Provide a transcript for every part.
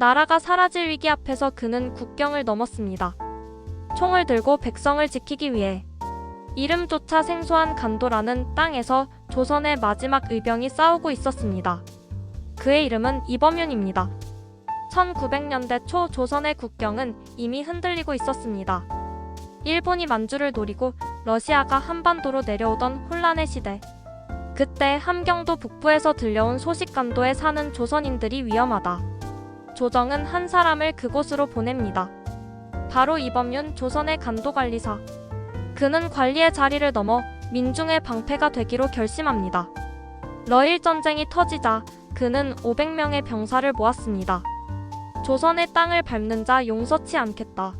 나라가 사라질 위기 앞에서 그는 국경을 넘었습니다. 총을 들고 백성을 지키기 위해 이름조차 생소한 간도라는 땅에서 조선의 마지막 의병이 싸우고 있었습니다. 그의 이름은 이범윤입니다. 1900년대 초 조선의 국경은 이미 흔들리고 있었습니다. 일본이 만주를 노리고 러시아가 한반도로 내려오던 혼란의 시대. 그때 함경도 북부에서 들려온 소식 간도에 사는 조선인들이 위험하다. 조정은 한 사람을 그곳으로 보냅니다. 바로 이범윤 조선의 간도관리사. 그는 관리의 자리를 넘어 민중의 방패가 되기로 결심합니다. 러일 전쟁이 터지자 그는 500명의 병사를 모았습니다. 조선의 땅을 밟는 자 용서치 않겠다.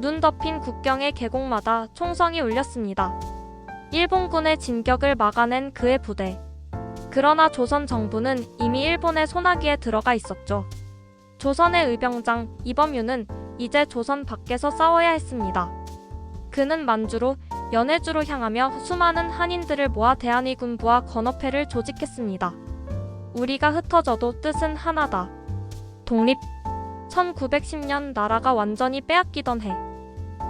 눈 덮인 국경의 계곡마다 총성이 울렸습니다. 일본군의 진격을 막아낸 그의 부대. 그러나 조선 정부는 이미 일본의 소나기에 들어가 있었죠. 조선의 의병장 이범윤은 이제 조선 밖에서 싸워야 했습니다. 그는 만주로 연해주로 향하며 수많은 한인들을 모아 대한의군부와 건어패를 조직했습니다. 우리가 흩어져도 뜻은 하나다. 독립. 1910년 나라가 완전히 빼앗기던 해.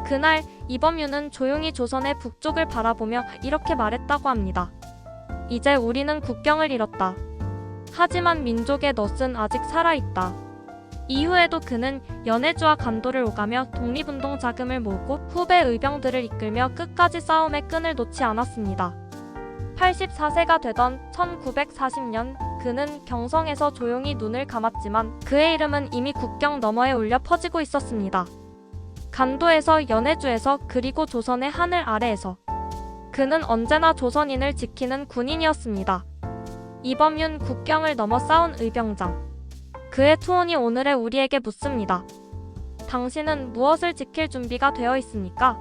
그날 이범윤은 조용히 조선의 북쪽을 바라보며 이렇게 말했다고 합니다. 이제 우리는 국경을 잃었다. 하지만 민족의 넛은 아직 살아있다. 이후에도 그는 연해주와 간도를 오가며 독립운동 자금을 모으고 후배 의병들을 이끌며 끝까지 싸움의 끈을 놓지 않았습니다. 84세가 되던 1940년 그는 경성에서 조용히 눈을 감았지만 그의 이름은 이미 국경 너머에 울려 퍼지고 있었습니다. 간도에서 연해주에서 그리고 조선의 하늘 아래에서 그는 언제나 조선인을 지키는 군인이었습니다. 이범윤 국경을 넘어 싸운 의병장. 그의 투혼이 오늘의 우리에게 묻습니다. 당신은 무엇을 지킬 준비가 되어 있습니까?